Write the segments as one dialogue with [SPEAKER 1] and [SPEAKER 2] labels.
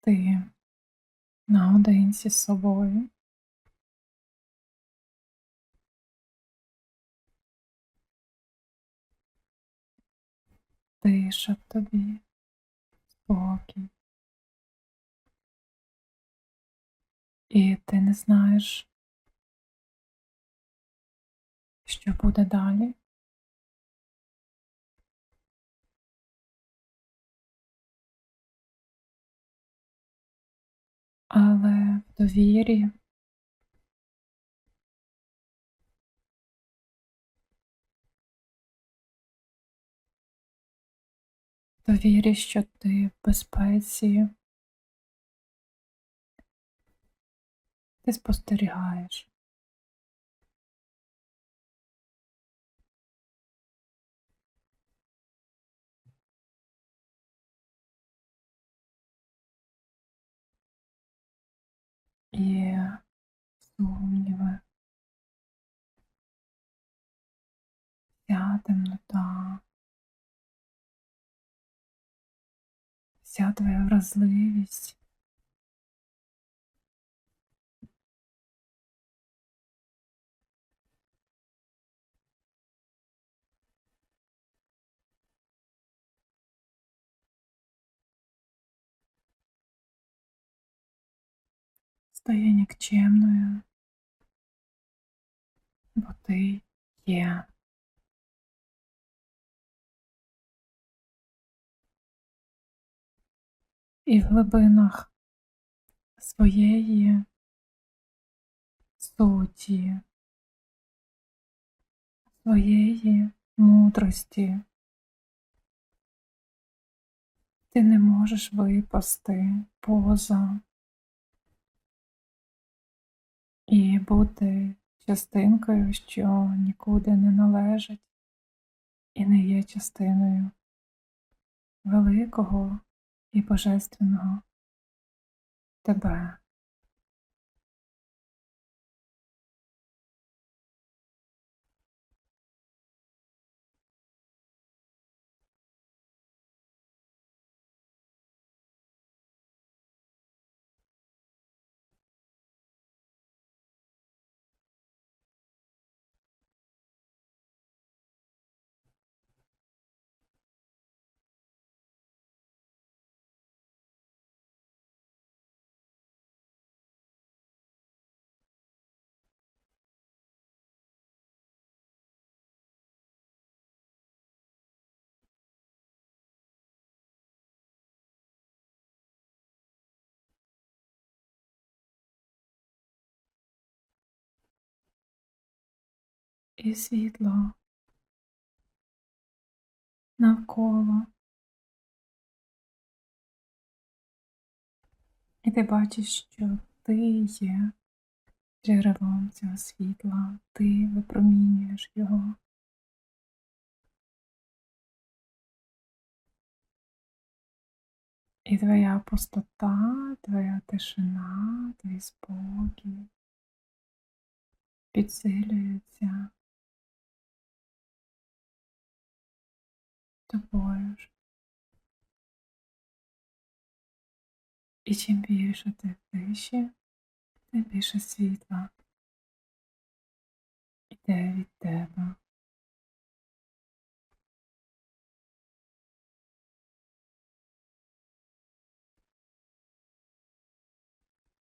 [SPEAKER 1] ти наодинці з собою. Тиша в тобі, спокій. І ти не знаєш, що буде далі. Але в довірі довірі, що ти в безпеці, ти спостерігаєш. І сумніви, вся темнота, вся твоя вразливість стає нікчемною, бо ти є. І в глибинах своєї суті, своєї мудрості ти не можеш випасти поза і бути частинкою, що нікуди не належить і не є частиною великого і божественного тебе. І світло навколо. І ти бачиш, що ти є джерелом цього світла, ти випромінюєш його. І твоя пустота, твоя тишина, твій спокій підсилюється тобою ж. І чим більше ти в тиші, тим більше світла йде від тебе.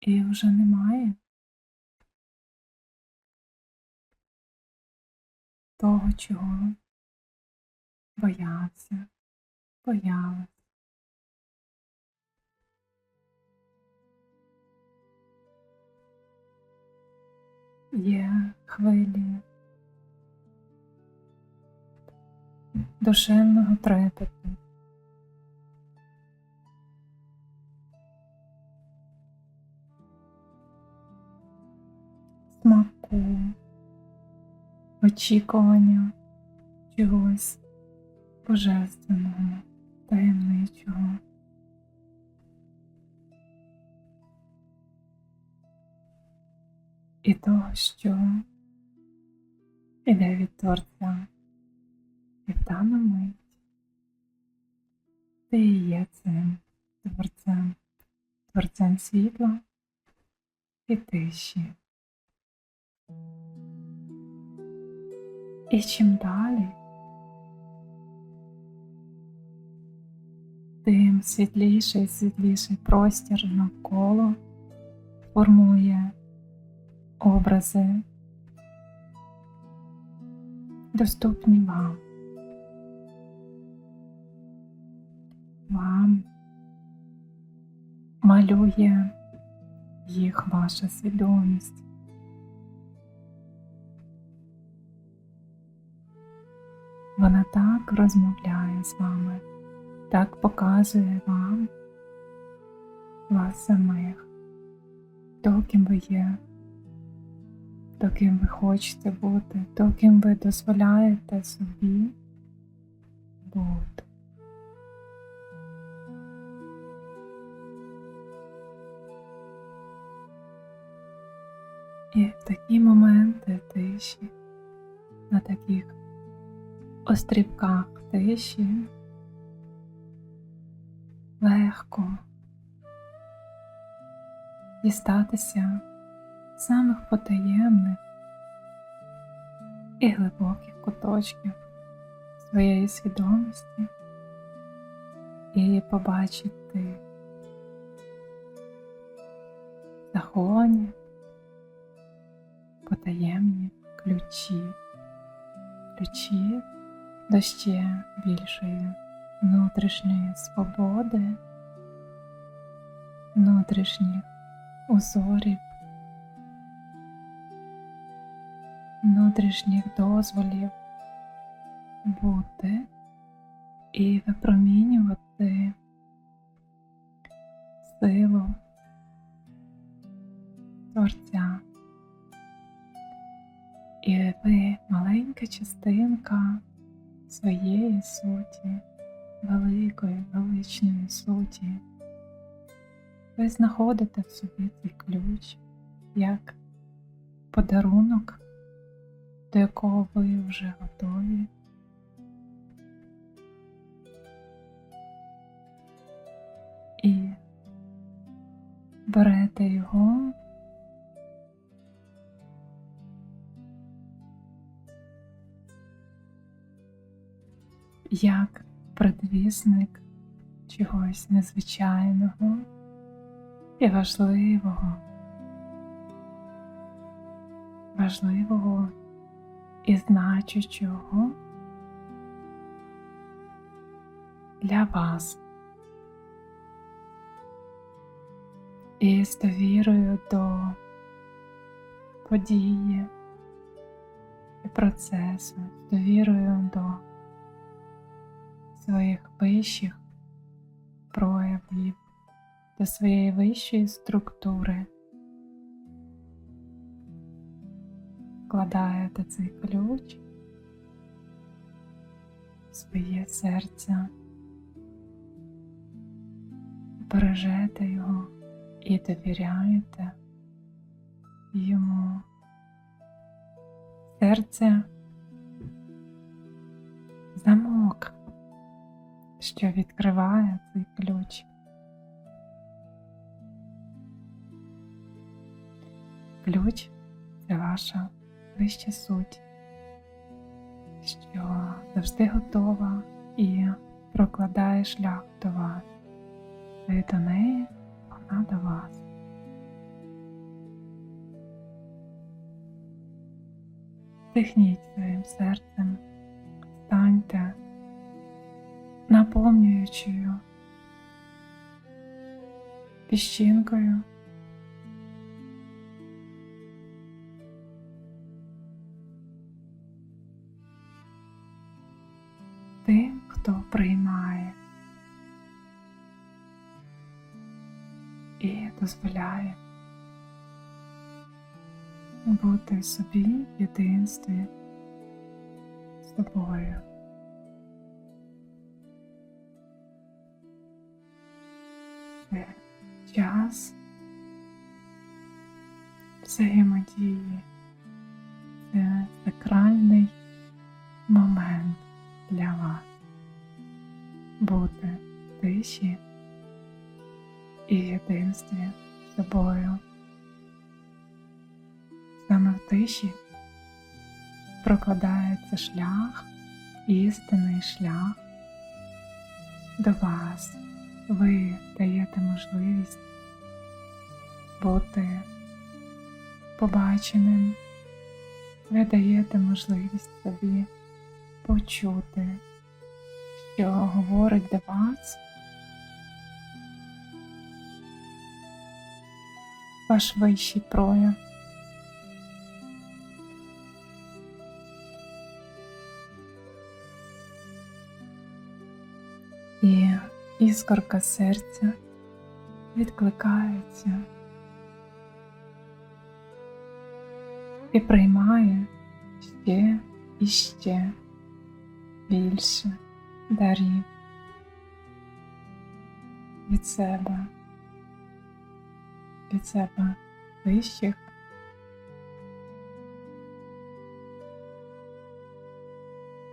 [SPEAKER 1] І вже немає того, чого боявся, боялась. Є хвилі душевного трепету. Смаку, очікування чогось божественного, таємничого. І того, що іде від Творця. І в дану мить ти є цим Творцем творцем світла і тиші. І чим далі, тим світліший світліший простір навколо формує образи, доступні вам. Вам малює їх ваша свідомість. Вона так розмовляє з вами, так показує вам вас самих, то, ким ви є, то, ким ви хочете бути, то, ким ви дозволяєте собі бути. І в такі моменти тиші, на таких острівках тиші легко дістатися самих потаємних і глибоких куточків своєї свідомості і побачити заховані потаємні ключі, ключі до ще більшої внутрішньої свободи, внутрішніх узорів, внутрішніх дозволів бути і випромінювати силу Творця. І ви маленька частинка своєї суті, великої, величної суті. Ви знаходите в собі цей ключ як подарунок, до якого ви вже готові. І берете його як предвісник чогось незвичайного і важливого, важливого і значущого для вас. І з довірою до події і процесу, з довірою до своїх вищих проявів, до своєї вищої структури. Вкладаєте цей ключ в своє серце, бережете його і довіряєте йому. Серце замок що відкриває цей ключ. Ключ це ваша вища суть, що завжди готова і прокладає шлях до вас. Ви до неї, вона до вас. Дихніть своїм серцем, станьте наповнюючою піщинкою. Тим, хто приймає і дозволяє бути собі в єдинстві з тобою. Це час взаємодії, це сакральний момент для вас бути в тиші і єдинстві з собою. Саме в тиші прокладається шлях, істинний шлях до вас. Ви даєте можливість бути побаченим, ви даєте можливість собі почути, що говорить до вас ваш вищий прояв. Іскорка серця відкликається і приймає ще і ще більше дарів від себе, від себе вищих.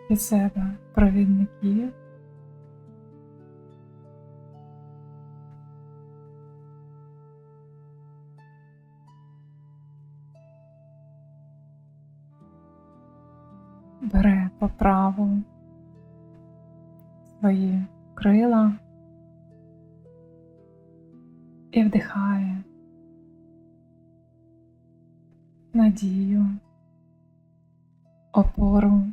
[SPEAKER 1] Від себе провідників бере по праву. Свої крила. І вдихає. Надію, опору.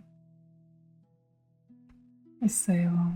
[SPEAKER 1] І силу.